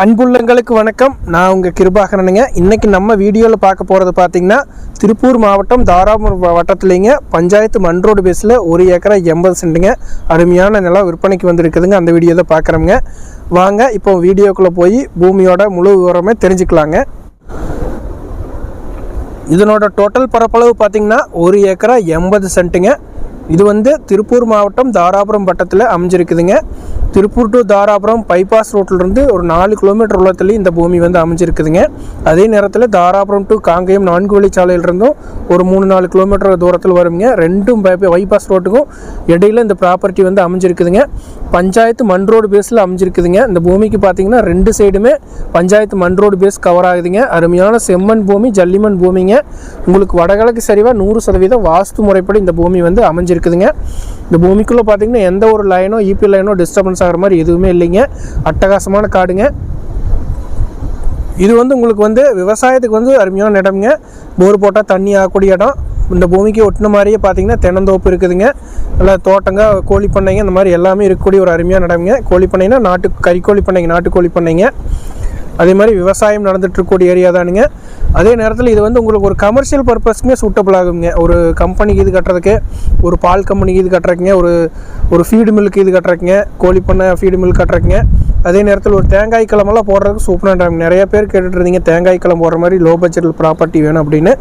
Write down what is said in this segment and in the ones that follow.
அன்புள்ளங்களுக்கு வணக்கம். நான் உங்கள் கிருபாகரனுங்க. இன்றைக்கி நம்ம வீடியோவில் பார்க்க போகிறது பார்த்தீங்கன்னா திருப்பூர் மாவட்டம் தாராபுரம் வட்டத்துலேங்க பஞ்சாயத்து மண் ரோடு பேஸில் ஒரு ஏக்கரா எண்பது சென்ட்டுங்க. அருமையான நிலம் விற்பனைக்கு வந்திருக்குதுங்க. அந்த வீடியோ தான் பார்க்குறோங்க வாங்க இப்போ வீடியோக்குள்ளே போய் பூமியோட முழு விவரமே தெரிஞ்சுக்கலாங்க. இதனோட டோட்டல் பரப்பளவு பார்த்தீங்கன்னா ஒரு ஏக்கரா எண்பது சென்ட்டுங்க. இது வந்து திருப்பூர் மாவட்டம் தாராபுரம் வட்டத்தில் அமைஞ்சிருக்குதுங்க. திருப்பூர் டு தாராபுரம் பைபாஸ் ரோட்டிலிருந்து ஒரு நாலு கிலோமீட்டர் உள்ளத்துலேயும் இந்த பூமி வந்து அமைஞ்சிருக்குதுங்க. அதே நேரத்தில் தாராபுரம் டு காங்கேயம் நான்கு வழிச்சாலையிலிருந்தும் ஒரு மூணு நாலு கிலோமீட்டர் தூரத்தில் வருங்க. ரெண்டும் பை- பைபாஸ் ரோட்டுக்கும் இடையில இந்த ப்ராப்பர்ட்டி வந்து அமைஞ்சிருக்குதுங்க. பஞ்சாயத்து மண் ரோடு பேஸில் அமைஞ்சிருக்குதுங்க. இந்த பூமிக்கு பார்த்தீங்கன்னா ரெண்டு சைடுமே பஞ்சாயத்து மண் ரோடு பேஸ் கவர் ஆகுதுங்க. அருமையான செம்மண் பூமி ஜல்லிமண் பூமிங்க. உங்களுக்கு வடகிழக்கு சரிவாக நூறு சதவீதம் வாஸ்து முறைப்படி இந்த பூமி வந்து அமைஞ்சிருக்குதுங்க. இந்த பூமிக்குள்ளே பார்த்தீங்கன்னா எந்த ஒரு லைனோ இபி லைனோ டிஸ்டர்பன்ஸ் ஆகிற மாதிரி எதுவுமே இல்லைங்க. அட்டகாசமான காடுங்க. இது வந்து உங்களுக்கு வந்து விவசாயத்துக்கு வந்து அருமையான இடம்ங்க. போர் போட்டால் தண்ணி ஆகக்கூடிய இடம். இந்த பூமிக்கு ஒட்டின மாதிரியே பார்த்தீங்கன்னா தென்னந்தோப்பு இருக்குதுங்க. நல்லா தோட்டங்க கோழி பண்ணைங்க இந்த மாதிரி எல்லாமே இருக்கக்கூடிய ஒரு அருமையான இடம்ங்க. கோழி பண்ணைன்னா நாட்டு கறிக்கோழி பண்ணைங்க நாட்டுக்கோழி பண்ணைங்க அதே மாதிரி விவசாயம் நடந்துட்டு இருக்கக்கூடிய ஏரியா தானுங்க அதே நேரத்தில் இது வந்து உங்களுக்கு ஒரு கமர்ஷியல் பர்பஸ்க்குமே சூட்டபிள் ஆகுங்க ஒரு கம்பெனிக்கு இது கட்டுறதுக்கு ஒரு பால் கம்பெனிக்கு இது கட்டுறக்குங்க ஒரு ஒரு ஃபீடு மில்க்கு இது கட்டுறதுக்குங்க கோழி பண்ணை ஃபீடு மில்க் கட்டுறதுக்குங்க. அதே நேரத்தில் ஒரு தேங்காய் கிழமெல்லாம் போடுறதுக்கு சூப்பராக நிறைய பேர் கேட்டுட்டு இருந்தீங்க தேங்காய் கிழம்பு போடுற மாதிரி லோ பட்ஜெட்டில் ப்ராப்பர்ட்டி வேணும் அப்படின்னு.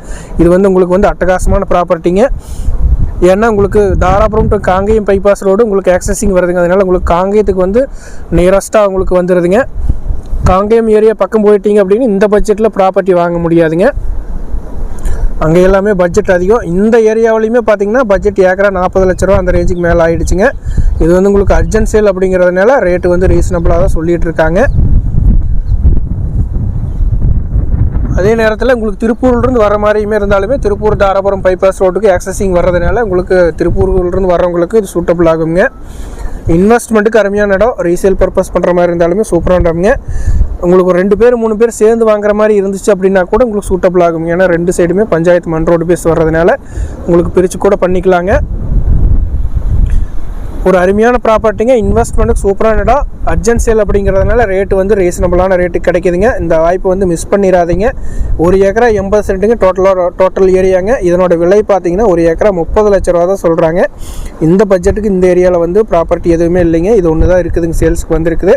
இது வந்து உங்களுக்கு வந்து அட்டகாசமான ப்ராப்பர்ட்டிங்க ஏன்னா உங்களுக்கு Dharapuram to Kangeyam bypass road உங்களுக்கு ஆக்சஸிங் வருதுங்க அதனால உங்களுக்கு காங்கேயத்துக்கு வந்து நியரஸ்ட்டாக உங்களுக்கு வந்துடுதுங்க காங்கேயம் ஏரியா பக்கம் போயிட்டீங்க அப்படின்னு இந்த பட்ஜெட்டில் ப்ராப்பர்ட்டி வாங்க முடியாதுங்க. அங்கே எல்லாமே பட்ஜெட் அதிகம். இந்த ஏரியாவிலையுமே பார்த்தீங்கன்னா பட்ஜெட் ஏக்கரா நாற்பது லட்ச ரூபா அந்த ரேஞ்சுக்கு மேலே ஆகிடுச்சுங்க இது வந்து உங்களுக்கு அர்ஜென்ட் சேல் அப்படிங்கிறதுனால ரேட்டு வந்து ரீசனபிளாக தான் சொல்லிகிட்டு இருக்காங்க. அதே நேரத்தில் உங்களுக்கு திருப்பூர்லேருந்து வர மாதிரியுமே இருந்தாலுமே திருப்பூர் தாராபுரம் பைபாஸ் ரோட்டுக்கு ஆக்சஸிங் வர்றதுனால உங்களுக்கு திருப்பூர்லேருந்து வரவங்களுக்கு இது சூட்டபிள் ஆகுங்க. இன்வெஸ்ட்மெண்ட்டுக்கு அருமையான இடம். ரீசேல் பர்பஸ் பண்ணுற மாதிரி இருந்தாலுமே சூப்பரான இடம்ங்க உங்களுக்கு ஒரு ரெண்டு பேர் மூணு பேர் சேர்ந்து வாங்குற மாதிரி இருந்துச்சு அப்படின்னா கூட உங்களுக்கு சூட்டபிள் ஆகும். ஏன்னா ரெண்டு சைடுமே பஞ்சாயத்து மண் ரோடு பேஸ் வர்றதுனால உங்களுக்கு பிரித்து கூட பண்ணிக்கலாங்க. ஒரு அருமையான ப்ராப்பர்ட்டிங்க இன்வெஸ்ட்மெண்ட்டுக்கு சூப்பரான இடம் அர்ஜென்ட் சேல் அப்படிங்கிறதுனால ரேட்டு வந்து ரீசனபிளான ரேட்டு கிடைக்குதுங்க. இந்த வாய்ப்பு வந்து மிஸ் பண்ணிடாதீங்க ஒரு ஏக்கரா எண்பது சென்ட்டுங்க டோட்டலாக டோட்டல் ஏரியாங்க. இதனோட விலை பார்த்தீங்கன்னா ஒரு ஏக்கரா முப்பது லட்ச ரூபா தான் சொல்கிறாங்க இந்த பட்ஜெட்டுக்கு இந்த ஏரியாவில் வந்து ப்ராப்பர்ட்டி எதுவுமே இல்லைங்க. இது ஒன்று தான் இருக்குதுங்க சேல்ஸுக்கு வந்துருக்குது.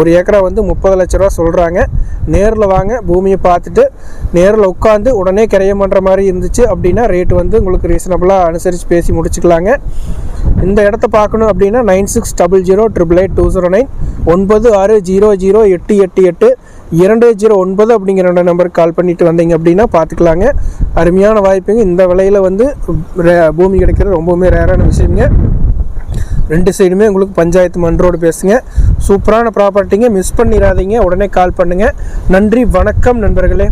ஒரு ஏக்கரா வந்து முப்பது லட்ச ரூபா சொல்கிறாங்க நேரில் வாங்க பூமியை பார்த்துட்டு நேரில் உட்காந்து உடனே கிரையம் பண்ணுற மாதிரி இருந்துச்சு அப்படின்னா ரேட்டு வந்து உங்களுக்கு ரீசனபிளாக அனுசரித்து பேசி முடிச்சுக்கலாங்க. இந்த இடத்த பார்க்கணும் அப்படின்னா nine six double zero triple eight two zero nine ஒன்பது ஆறு ஜீரோ ஜீரோ எட்டு எட்டு எட்டு இரண்டு ஜீரோ ஒன்பது அப்படிங்கிற ரெண்டு நம்பருக்கு கால் பண்ணிட்டு வந்தீங்க அப்படின்னா பார்த்துக்கலாங்க அருமையான வாய்ப்புங்க. இந்த விலையில் வந்து ரே- பூமி கிடைக்கிறது ரொம்பவுமே ரேரான விஷயங்க. ரெண்டு சைடுமே உங்களுக்கு பஞ்சாயத்து மன்றோடு பேசுங்க. சூப்பரான ப்ராப்பர்ட்டிங்க மிஸ் பண்ணிடாதீங்க உடனே கால் பண்ணுங்கள் நன்றி. வணக்கம் நண்பர்களே.